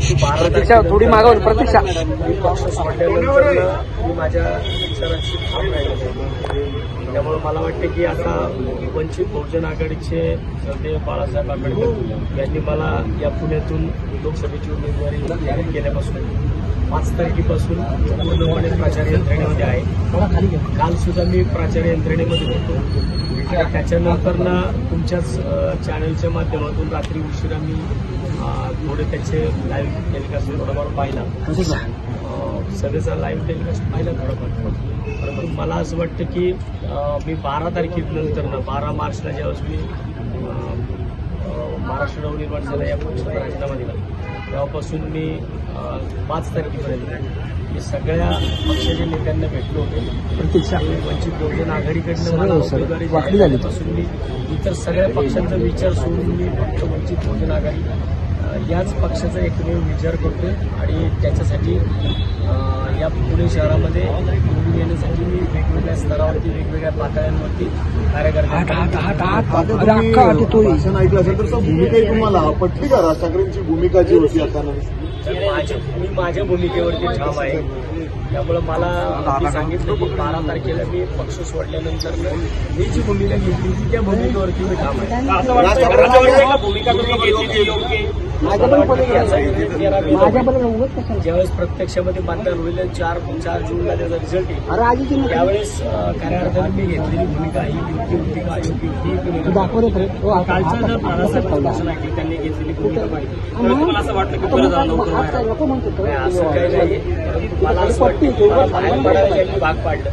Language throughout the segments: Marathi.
प्रतीक्षा थोडी मागवली प्रतीक्षा मी माझ्या विचारांशी ठाम राहिलेलो त्यामुळे मला वाटतं की आता वंचित बहुजन आघाडीचे ते बाळासाहेब आंबेडकर यांनी मला या पुण्यातून लोकसभेची उमेदवारी जाहीर केल्यापासून पाच तारखेपासून पूर्णपणे प्रचार यंत्रणेमध्ये आहे. काल सुद्धा मी प्रचार यंत्रणेमध्ये होतो. त्याच्यानंतर ना तुमच्याच चॅनलच्या माध्यमातून रात्री उशिरा मी थोडे त्याचे लाईव्ह टेलिकास्ट थोडाफार पाहिला. अ, सगळ्याचा लाईव्ह टेलिकास्ट पाहिला थोडाफार. परंतु मला असं वाटतं की मी बारा तारखेनंतर ना बारा मार्चला ज्यावेळेस मी महाराष्ट्र नवनिर्माण झाला या पक्षाचा राजीनामा दिला तेव्हापासून मी पाच तारखेपर्यंत मी सगळ्या पक्षाच्या नेत्यांना भेटलो होतो. वंचित बहुजन आघाडीकडनं मला. उमेदवारी. झाल्यापासून मी इतर सगळ्या पक्षांचा विचार सोडून मी फक्त वंचित बहुजन आघाडी याच पक्षाचा एकमेव विचार करतोय आणि त्याच्यासाठी या पुणे शहरामध्ये निवडून येण्यासाठी मी वेगवेगळ्या स्तरावरती वेगवेगळ्या पातळ्यांवरती ऐकलं असेल तर भूमिका तुम्हाला. पटली का राज ठाकरेंची भूमिका जी होती आता मी माझ्या भूमिकेवरती ठाम आहे. त्यामुळं मला सांगितलं की बारा तारखेला मी पक्ष सोडल्यानंतर मी जी भूमिका घेतली होती त्या भूमिकेवरती मी ठाम आहे. भूमिका योग्य आहे. माझ्या पण माझ्या ज्यावेळेस प्रत्यक्षामध्ये मतदान होईल चार चार जूनला त्याचा रिझल्ट येईल. त्यावेळेस खऱ्या अर्थाने मी घेतलेली भूमिका ही योग्य होती का अयोग्य? होती तू भूमिका दाखव रे खरं. हो, आता- कालच्या जर बाळासाहेब भाषण ऐकली त्यांनी घेतलेली भूमिका हा, मग? मला असं वाटलं की मग झालं हात असं काही नाही. परंतु मला असं वाटतं भाग पाडलं.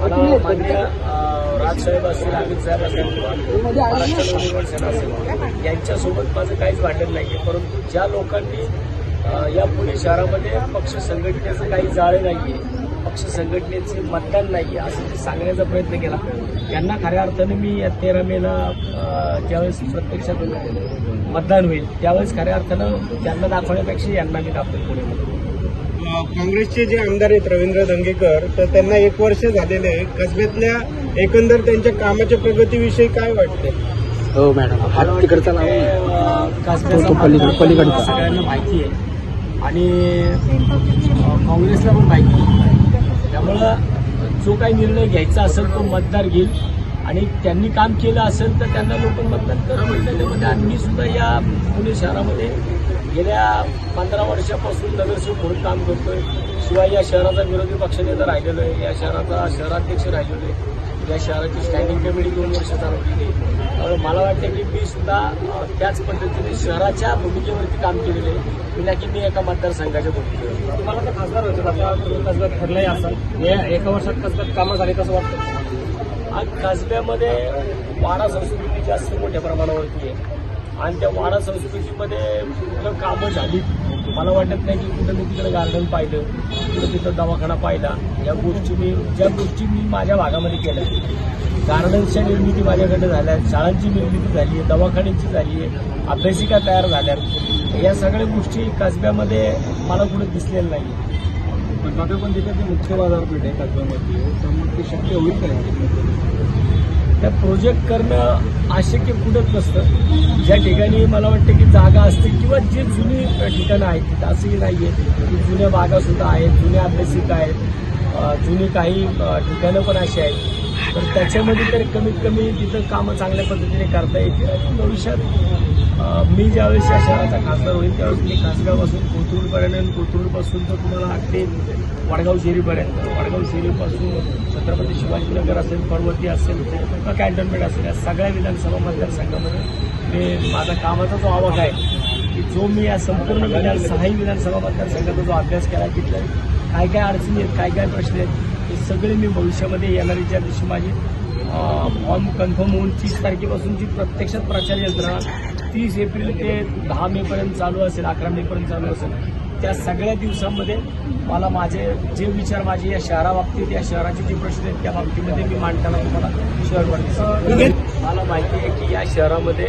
मला मान्य अं, राजसाहेब असतील अमित साहेब असतील किंवा महाराष्ट्र नवनिर्माण सेना असेल यांच्यासोबत माझं काहीच वाटत नाहीये परंतु ज्या लोकांनी या पुणे शहरामध्ये पक्ष संघटनेचं काही जाळे नाहीये पक्ष संघटनेचे मतदान नाहीये असं सांगण्याचा प्रयत्न केला. त्यांना खऱ्या अर्थाने मी या तेरा मेला ज्यावेळेस प्रत्यक्षात मतदान होईल त्यावेळेस खऱ्या अर्थानं त्यांना दाखवण्यापेक्षा यांना मी दाखवेल पुण्यामध्ये काँग्रेसचे जे आमदार आहेत रवींद्र दंगेकर तर त्यांना एक वर्ष झालेले आहे कसब्यातल्या एकंदर त्यांच्या कामाच्या प्रगतीविषयी काय वाटते हो मॅडम. हात तिकडचा कासब्याचा पलीकडचा. सगळ्यांना माहिती आहे. आणि काँग्रेसला पण माहिती आहे. त्यामुळं जो काही निर्णय घ्यायचा असेल तो मतदार घेईल. आणि त्यांनी काम केलं असेल तर त्यांना लोक मतदान करतील त्याच्यामध्ये आणि मी सुद्धा या पुणे शहरामध्ये गेल्या पंधरा वर्षापासून नगरसेवक म्हणून काम करतोय. शिवाय या शहराचा विरोधी पक्षनेता राहिलेलो आहे. या शहराचा शहराध्यक्ष राहिलेलो आहे. या शहराची स्टँडिंग कमिटी दोन वर्ष चालवलेली आहे. त्यामुळे मला वाटतं की मी सुद्धा त्याच पद्धतीने शहराच्या भूमिकेवरती काम केलेलं आहे. मी की मी एका मतदारसंघाच्या भूमिकेवर. तुम्हाला तर खासदार होतं आता तुम्ही ठरलंय असं. या एका वर्षात कसं कामं झाली कसं वाटतं? आज कसब्यामध्ये वाडा संस्कृती जास्त मोठ्या प्रमाणावरती आहे. आणि त्या वाडा संस्कृतीमध्ये कुठं कामं झाली मला वाटत नाही की कुठं मी तिकडं गार्डन पाहिलं कुठं तिथं दवाखाना पाहिला. या गोष्टी मी ज्या गोष्टी मी माझ्या भागामध्ये केल्या. गार्डन्सच्या निर्मिती माझ्याकडे झाल्या शाळांची निर्मिती झाली आहे दवाखान्यांची झाली आहे अभ्यासिका तयार झाल्या. या सगळ्या गोष्टी कसब्यामध्ये मला कुठे दिसलेल्या नाही पण पण तिथे मुख्य बाजारपेठ आहे कसब्यामध्ये तर मग ते शक्य होईल काय त्या प्रोजेक्ट करणं अशक्य कुठंच नसतं. ज्या ठिकाणी मला वाटतं की जागा असते किंवा जी जुनी ठिकाणं आहेत तिथं असंही नाही आहे की जुन्या बागा सुद्धा आहेत जुन्या अभ्यासिका आहेत. जुनी काही ठिकाणं पण अशी आहेत. तर त्याच्यामध्ये तर कमीत कमी तिथं कामं चांगल्या पद्धतीने करता येतील. आणि भविष्यात मी ज्यावेळेस या शहराचा खासदार होईल त्यावेळेस मी खासगावपासून कोथरूडपर्यंत आणि कोथरूडपासून तर तुम्हाला अगदी वडगाव शेरीपर्यंत वडगाव शेरीपासून छत्रपती शिवाजीनगर असेल पर्वती असेल किंवा कॅन्टोन्मेंट असेल या सगळ्या विधानसभा मतदारसंघामध्ये मी माझा कामाचा जो आवक आहे की जो मी या संपूर्ण विधान सहाही विधानसभा मतदारसंघाचा जो अभ्यास केला तिथला काय काय अडचणी आहेत काय काय प्रश्न आहेत हे सगळे मी भविष्यामध्ये येणारी ज्या दिवशी माझी फॉर्म कन्फर्म होऊन तीस तारखेपासून जी प्रत्यक्षात प्रचार यंत्रणा तीस एप्रिल ते दहा मेपर्यंत चालू असेल अकरा मेपर्यंत चालू असेल त्या सगळ्या दिवसांमध्ये मला माझे जे विचार माझे या शहराबाबतीत या शहराचे जे प्रश्न आहेत त्या बाबतीमध्ये मी मांडताना तुम्हाला शहर मला माहिती आहे की या शहरामध्ये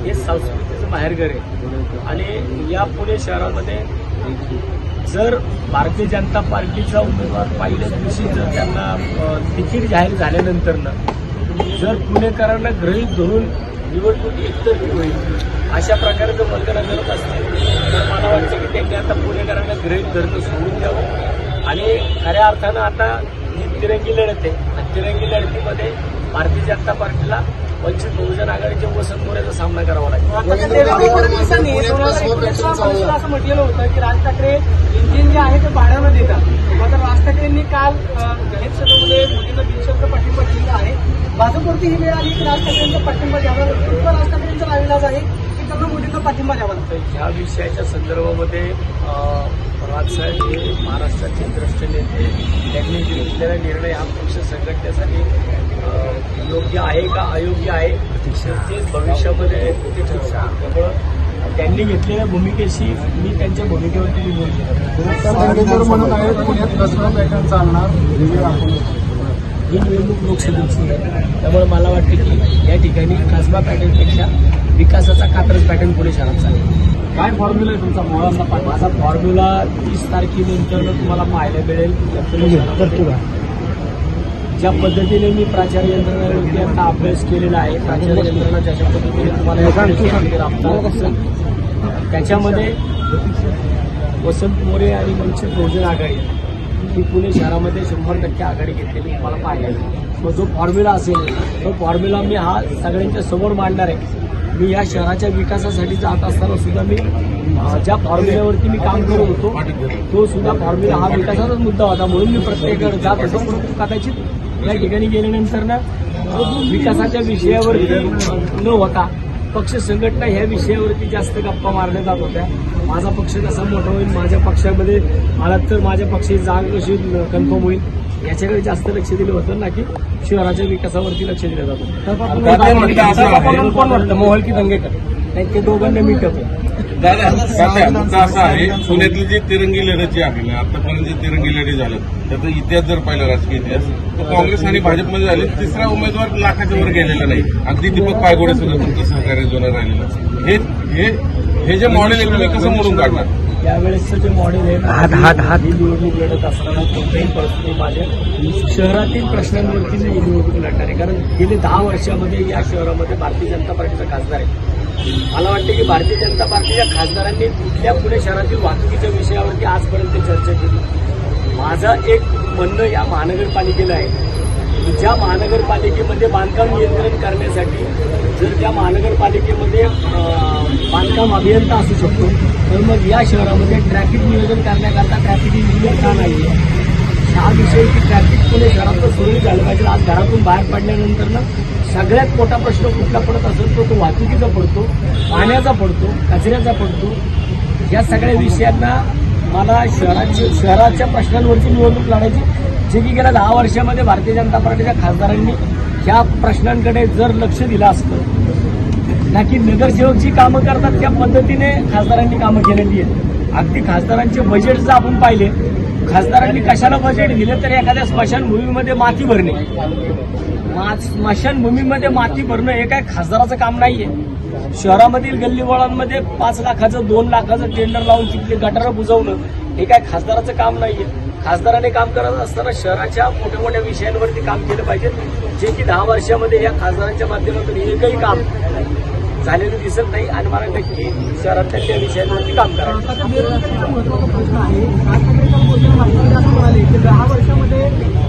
हे संस्कृतीचं माहेरघर आहे. आणि या पुणे शहरामध्ये जर भारतीय जनता पार्टीचा उमेदवार पहिल्याच दिवशी जर त्यांना तिकीट जाहीर झाल्यानंतरनं जर पुणेकरांना गृहीत धरून निवडणूक एकतर्फी होईल अशा प्रकारे जर मतदान करत असतील तर मला वाटतं की त्यांनी आता पुणेकरांना ग्रहित धरणं सोडून द्यावं. आणि खऱ्या अर्थानं आता ही तिरंगी लढत आहे. आणि तिरंगी लढतीमध्ये भारतीय जनता पार्टीला वंचित बहुजन आघाडीच्या वसंत मोरेचा सामना करावा लागेल. असं म्हटलेलं होतं की राज ठाकरे इंजिन जे आहे ते भाड्यानं देतात. मात्र राज ठाकरेंनी काल जाहीर सभेमध्ये मोदींना बिनशर्त पाठिंबा दिलेला आहे. भाजपवरती ही वेळ आली की राज ठाकरेंचा पाठिंबा द्यावा लागतो किंवा राज ठाकरेंचा नाविलाज आहे की त्यांना मोदींना पाठिंबा द्यावा लागतो. ह्या विषयाच्या संदर्भामध्ये राजसाहेब हे महाराष्ट्राचे द्रष्ट नेते त्यांनी घेतलेला निर्णय हा पक्ष संघटनेसाठी योग्य आहे का अयोग्य आहे? ते भविष्यामध्ये त्यामुळं त्यांनी घेतलेल्या भूमिकेशी मी त्यांच्या भूमिकेवरती घेतो म्हणून आहे पुण्यात कसला पॅटर्न चालणार. ही निवडणूक लोकसभेची आहे. त्यामुळे मला वाटतं की या ठिकाणी कसबा पॅटर्नपेक्षा विकासाचा कात्रज पॅटर्न पुणे शहरात चालेल. काय फॉर्म्युला आहे तुमचा मुळाचा माझा फॉर्म्युला तीस तारखेनंतर तुम्हाला पाहायला मिळेल. ज्या पद्धतीने मी प्राचार्य यंत्रणेवरती आता अभ्यास केलेला आहे प्राचार्य यंत्रणा ज्या पद्धतीने तुम्हाला त्याच्यामध्ये वसंत मोरे आणि वंचित बहुजन आघाडी ही पुणे शहरामध्ये शंभर टक्के आघाडी घेतलेली तुम्हाला पाहायला. तो जो फॉर्म्युला असेल तो फॉर्म्युला मी हा सगळ्यांच्या समोर मांडणार आहे. मी या शहराच्या विकासासाठी जात असताना सुद्धा मी ज्या फॉर्म्युल्यावरती मी काम करत होतो तो सुद्धा फॉर्म्युला हा विकासाचाच मुद्दा होता. म्हणून मी प्रत्येकाकडे जात परंतु कदाचित या ठिकाणी गेल्यानंतर ना विकासाच्या विषयावरती न होता पक्ष संघटना ह्या विषयावरती जास्त गप्पा मारल्या जात होत्या. माझा पक्ष कसा मोठा होईल माझ्या पक्षामध्ये आला तर माझ्या पक्षाची जाग कशी कन्फर्म होईल याच्याकडे जास्त लक्ष दिलं होतं ना की शहराच्या विकासावरती लक्ष दिलं जातं. मोहल की दंगेकर. नाही ते दोघांना मी टप दादा दादा मुद्दा असा आहे पुण्यातली जी तिरंगी लढत जी आहे ना आतापर्यंत जे तिरंगी लढी झालं त्याचा इतिहास जर पाहिला राजकीय इतिहास तर काँग्रेस आणि भाजपमध्ये झाले तिसरा उमेदवार लाखाच्या वर गेलेला नाही. अगदी दीपक पायगोडे सुद्धा तुमचं सहकार्य जोरात राहिलेलं हे हे जे मॉडेल आहे तुम्ही कसं मोडून काढणार? यावेळेसचं जे मॉडेल आहे. ही निवडणूक लढत असताना कोणत्याही परिस्थिती माझ्या शहरातील प्रश्नांवरती मी निवडणूक लढणार आहे. कारण गेले दहा वर्षामध्ये या शहरामध्ये भारतीय जनता पार्टीचा खासदार आहे. मला वाटतं की भारतीय जनता पार्टीच्या खासदारांनी कुठल्या पुणे शहरातील वाहतुकीच्या विषयावरती आजपर्यंत चर्चा केली. माझं एक म्हणणं या महानगरपालिकेला आहे की ज्या महानगरपालिकेमध्ये बांधकाम नियंत्रण करण्यासाठी जर त्या महानगरपालिकेमध्ये बांधकाम अभियंता असू शकतो तर मग या शहरामध्ये ट्रॅफिक नियोजन करण्याकरता ट्रॅफिक इंजिनियर का नाही आहे हा विषय की ट्रॅफिक पुणे शहरातलं सुरू झालं पाहिजे. आज घरातून बाहेर पडल्यानंतर ना सगळ्यात मोठा प्रश्न कुठला पडत असेल तो तो वाहतुकीचा पडतो पाण्याचा पडतो कचऱ्याचा पडतो. या सगळ्या विषयांना मला शहराची शहराच्या प्रश्नांवरची निवडणूक लढायची जे की गेल्या दहा वर्षामध्ये भारतीय जनता पार्टीच्या खासदारांनी ह्या प्रश्नांकडे जर लक्ष दिलं असतं ना की नगरसेवक जी कामं करतात त्या पद्धतीने खासदारांनी कामं केलेली आहेत. अगदी खासदारांचे बजेट जर आपण पाहिले खासदारांनी कशाला बजेट दिलं तर एखाद्या स्मशानभूमीमध्ये माती भरणे? मा- स्मशानभूमीमध्ये माती भरणं हे काय खासदाराचं काम नाहीये. शहरामधील गल्लीवळांमध्ये पाच लाखाचं दोन लाखाचं टेंडर लावून तिथले गटारं बुजवणं हे काय खासदाराचं काम नाहीये. खासदाराने काम करत असताना शहराच्या मोठ्या मोठ्या विषयांवरती काम केलं पाहिजे. जे की दहा वर्षामध्ये या खासदारांच्या माध्यमातून एकही काम झालेलं दिसत नाही आणि मला नक्की शहरातल्या त्या विषयांवरती काम करावं आता बेरोजगारीचा महत्त्वाचा प्रश्न आहे. राज ठाकरेंच्या मोदींनी माहिती असं म्हणाले. की दहा वर्षामध्ये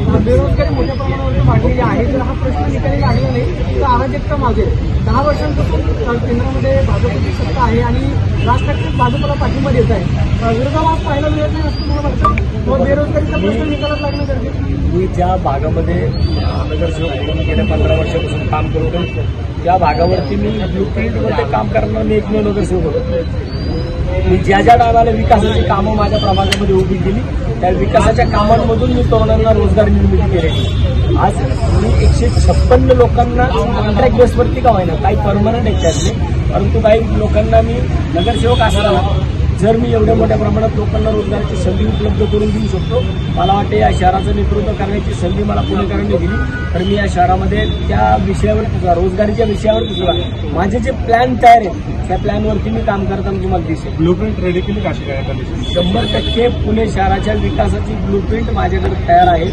अ, बेरोजगारी मोठ्या प्रमाणावर वाढलेली आहे. जर हा प्रश्न निकाली लागला नाही? तर अराजकता मागेल दहा वर्षांपासून केंद्रामध्ये भाजपची सत्ता आहे आणि राज ठाकरे भाजपला पाठिंबा देत आहे. विरोधाभास पाहायला मिळत नाही असं तुम्हाला वाटतं? मग बेरोजगारीचा प्रश्न निकालात लागणं गरजेचं आहे. मी ज्या भागामध्ये नगरसेवक म्हणून गेल्या पंधरा वर्षापासून काम करतो त्या भागावरती मी ब्लूप्रिंटमध्ये काम करणार मी एकमेव नगरसेवक होतो मी ज्या ज्या टायमाला विकासाची कामं माझ्या प्रभागामध्ये उभी केली त्या विकासाच्या कामांमधून मी तरुणांना रोजगार निर्मिती केलेली. आज मी एकशे छप्पन्न लोकांना कॉन्ट्रॅक्ट बेसवरती का होईना काही परमनंट आहेत त्यातले. परंतु काही लोकांना मी नगरसेवक असताना जर मी एवढ्या मोठ्या प्रमाणात लोकांना रोजगाराची संधी उपलब्ध करून देऊ शकतो मला वाटते या शहराचं नेतृत्व करण्याची संधी मला पुणेकरांनी दिली. तर मी या शहरामध्ये त्या विषयावर रोजगारीच्या विषयावर सुद्धा माझे जे प्लॅन तयार आहेत त्या प्लॅनवरती मी काम करताना तुम्हाला दिसेल. ब्लूप्रिंट रेडी केली काशी काय शंभर टक्के पुणे शहराच्या विकासाची ब्लूप्रिंट माझ्याकडे तयार आहे.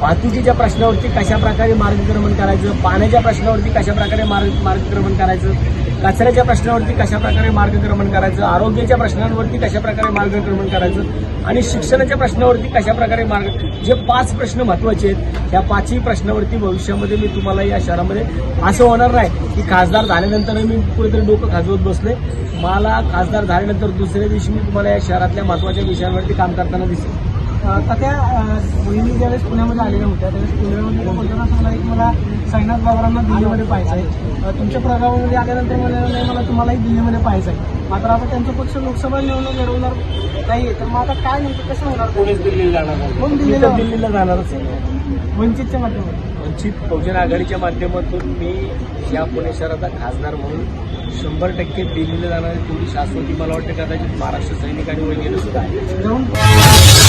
वाहतुकीच्या प्रश्नावरती कशा प्रकारे मार्गक्रमण करायचं पाण्याच्या प्रश्नावरती कशा प्रकारे मार्ग मार्गक्रमण करायचं कचऱ्याच्या प्रश्नावरती कशा प्रकारे मार्गक्रमण करायचं आरोग्याच्या प्रश्नांवरती कशा प्रकारे मार्गक्रमण करायचं आणि शिक्षणाच्या प्रश्नावरती कशा प्रकारे मार्ग जे पाच प्रश्न महत्त्वाचे आहेत त्या पाचही प्रश्नावरती भविष्यामध्ये मी तुम्हाला या शहरामध्ये असं होणार नाही की खासदार झाल्यानंतर मी कुठेतरी डोकं खाजवत बसले मला खासदार झाल्यानंतर दुसऱ्या दिवशी मी तुम्हाला या शहरातल्या महत्त्वाच्या विषयांवरती काम करताना दिसेल. त्या बहिणी ज्यावेळेस पुण्यामध्ये आलेल्या होत्या त्यावेळेस पुण्यामध्ये बोलताना असं म्हणाले की मला साईनाथ बाबरांना दिल्लीमध्ये पाहायचं आहे तुमच्या प्रभावामध्ये आल्यानंतर म्हणाले नाही मला तुम्हालाही दिल्लीमध्ये पाहायचं आहे मात्र आता त्यांचा पक्ष लोकसभा निवडणूक लढवणार नाहीये तर मग आता काय नेमकं कसं होणार? कोणीच दिल्लीला जाणार कोण नाही. दिल्लीला? तर दिल्लीला जाणारच आहे वंचितच्या माध्यमातून. वंचित बहुजन आघाडीच्या माध्यमातून मी या पुणे शहराचा खासदार म्हणून शंभर टक्के दिल्लीला जाणारी तेवढी शाश्वती मला वाटतं कदाचित महाराष्ट्र सैनिक आणि वैद्यने सुद्धा आहे